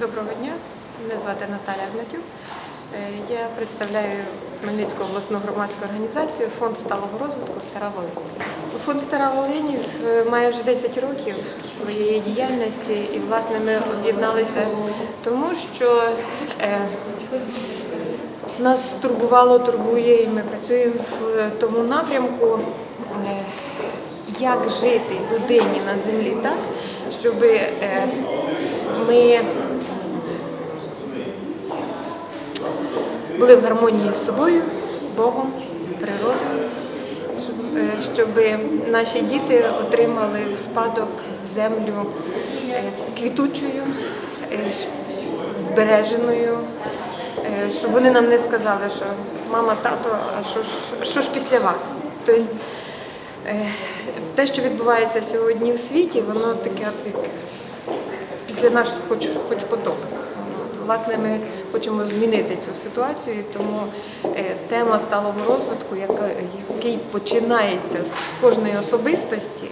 Доброго дня, мене звати Наталя Гнатюк. Е, Я представляю Хмельницьку обласну громадську організацію Фонд сталого розвитку Стара Волинь. Фонд Стара Волинь е, має вже 10 років своєї діяльності і власне ми об'єдналися тому, що е, нас турбувало, турбує, і ми працюємо в тому напрямку, як жити людині на землі так, щоб ми були в гармонії з собою, Богом, природою, щоб, е, наші діти отримали в спадок землю е, квітучою, е, збереженою, щоб вони нам не сказали, що мама, тато, а що ж, що ж після вас? Тобто те, що відбувається сьогодні в світі, воно таке як після нас хоч, хоч потоп. Власне, ми хочемо змінити цю ситуацію, тому е, тема сталого розвитку, який починається з кожної особистості,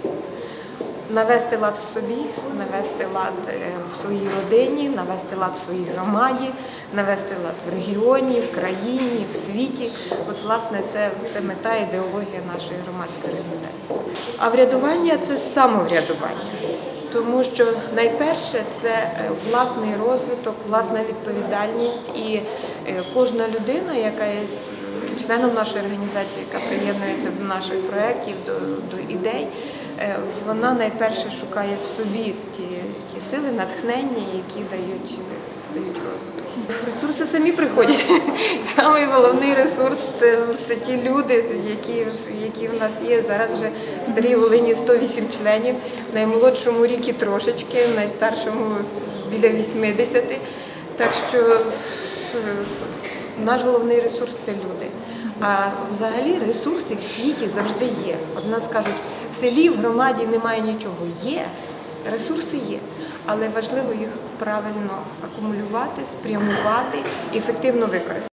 навести лад в собі, навести лад е, в своїй родині, навести лад в своїй громаді, навести лад в регіоні, в країні, в світі. От, власне, це, це мета, ідеологія нашої громадської організації. А врядування це самоврядування. Тому що найперше це е, власний розвиток, власна відповідальність і е, кожна людина, яка є членом нашої організації, яка приєднується до наших проєктів, до, до ідей, е, вона найперше шукає в собі ті, ті сили, натхнення, які дають, дають розвиток. Ресурси самі приходять. Самий головний ресурс це, це ті люди, які, які в нас є. Зараз вже старій Волині 108 членів, наймолодшому рік і трошечки, найстаршому біля 80. Так що е, наш головний ресурс це люди. А взагалі ресурси в світі завжди є. От нас кажуть, в селі, в громаді немає нічого. Є, ресурси є, але важливо їх правильно акумулювати, спрямувати і ефективно використати.